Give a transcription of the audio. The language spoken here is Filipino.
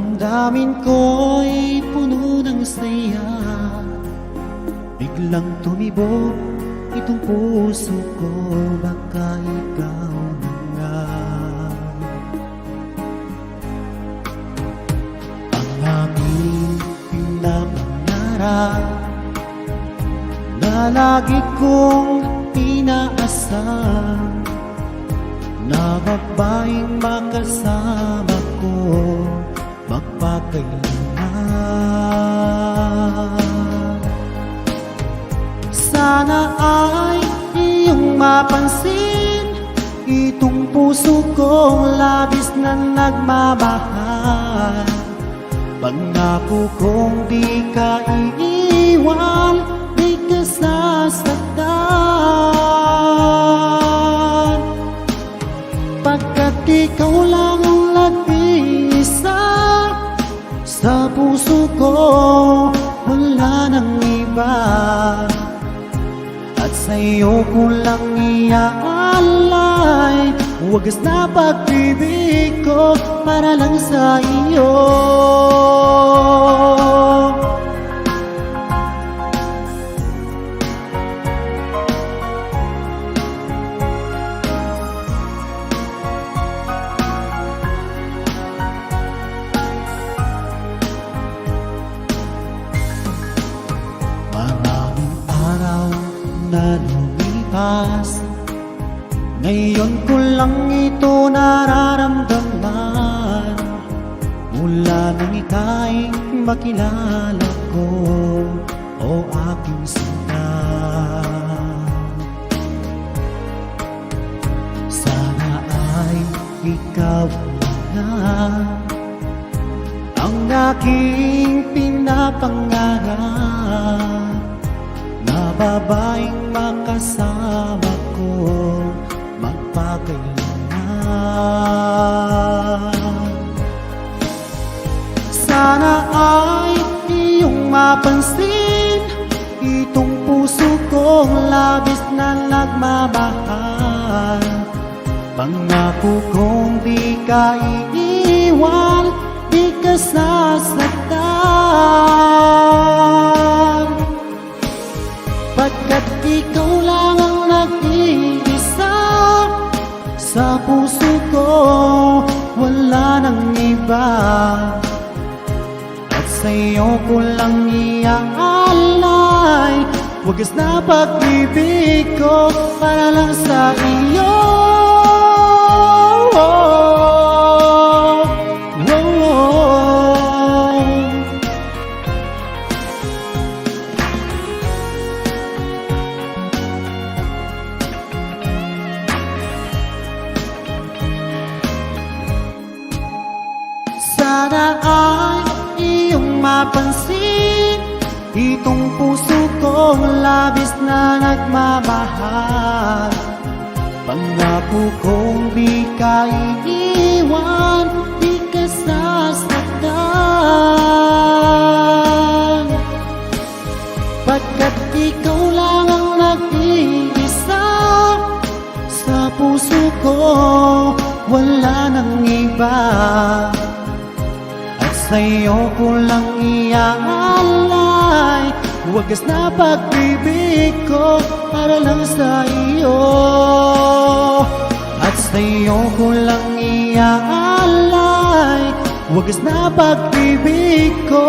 Damdamin ko'y puno ng saya Biglang tumibok itong puso ko Baka ikaw na nga. Ang aming pinapangarap Na lagi kong inaasam Na babaeng makasama ko Magpakailanman Sana ay iyong mapansin Itong puso kong labis na nagmamahal. Pangako kong di ka iiwan Di ka sasaktan Sa puso ko wala nang iba. At sa'yo ko lang iaalay. Wagas na pag-ibig ko para lang sa iyo na lumipas Ngayon ko lang ito nararamdaman. Mula nang ika'y makilala ko O aking sinta Sana ay ikaw na ang aking pinapangarap Na babaeng makasama ko magpakailanman Sana ay iyong mapansin Itong puso kong labis na nagmamahal. Pangako kong di ka iiwan Di ka sasaktan ikaw lang ang nag-iisa Sa puso ko. Wala nang iba. At sa'yo ko lang iaalay. Wagas na pag-ibig ko para lang sa iyo iyong mapansin Itong puso kong labis na nagmamahal. Pangako kong di ka iiwan Di ka sasaktan. Pagkat ikaw lang ang nag-iisa Sa puso ko wala nang iba sa'yo ko lang iaalay. Wagas na pag-ibig ko para lang sa iyo At sa'yo ko lang iaalay. Wagas na pag-ibig ko